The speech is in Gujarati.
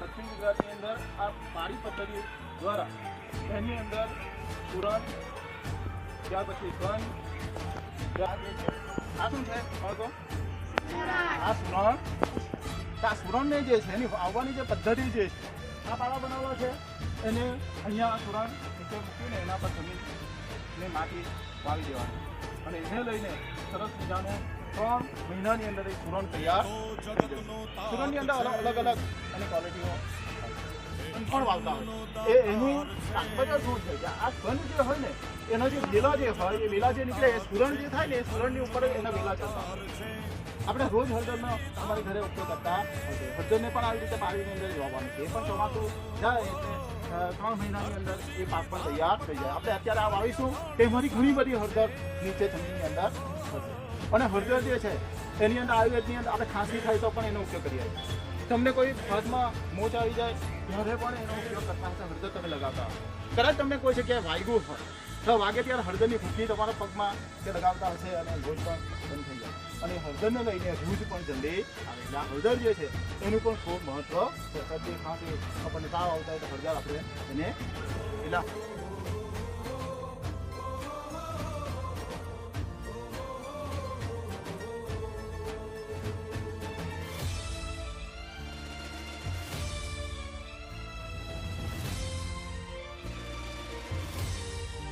દક્ષિણ ગુજરાતની અંદર આ પાણી પદ્ધતિ દ્વારા એની અંદર સુરણ ત્યાર પછી કન આ શું છે? તો? આ સુરણ આ સુરણને જે છે, એની આવવાની જે પદ્ધતિ જે છે, આ પાળા બનાવવા છે. એને અહીંયા સુરણ નીચે મૂકીને એના પર જમીનને માટી વાવી દેવાની. અને એને લઈને સરસ મજાનું ત્રણ મહિનાની અંદર એક સુરણ તૈયાર ધોરણની અંદર અલગ અલગ અલગ અને ક્વોલિટીઓ પણ વાવતા હોય. એ એનું તાત્પર્ય શું છે આ ઘન જે હોય ને, એનો જે વેલા જે હોય, એ વેલા જે નીકળે, એ સુરણ જે થાય ને, એ સુરણની ઉપર એના વેલા ચાલતા આપણે રોજ હળદરનો અમારી ઘરે ઉપયોગ કરતા હળદરને પણ આવી રીતે પાણીની અંદર જોવાનું છે. એ પણ ચોમાસું જાય ત્રણ મહિનાની અંદર એ પાક પણ તૈયાર થઈ જાય. આપણે અત્યારે આ વાવીશું, તે મારી ઘણી બધી હળદર નીચે જમીનની અંદર હશે અને હળદર જે છે, એની અંદર આયુર્વેદની અંદર આપણે ખાંસી થાય તો પણ એનો ઉપયોગ કરીએ. તમને કોઈ હાથમાં મોચ આવી જાય, ત્યારે પણ એનો ઉપયોગ કરતા હશે હળદર તમે લગાવતા કદાચ તમને કોઈ જગ્યાએ વાગ્યું હોય, તો વાગે ત્યારે હળદરની ભૂકી તમારા પગમાં તે લગાવતા હશે અને રોજ પણ બંધ થઈ જાય. અને હળદરને લઈને રૂજ પણ જલ્દી આવે એટલે હળદર જે છે, એનું પણ ખૂબ મહત્વ છે. શરદી ખાંસી આપણને તાવ આવતા હોય તો હળદર આપણે એને એટલે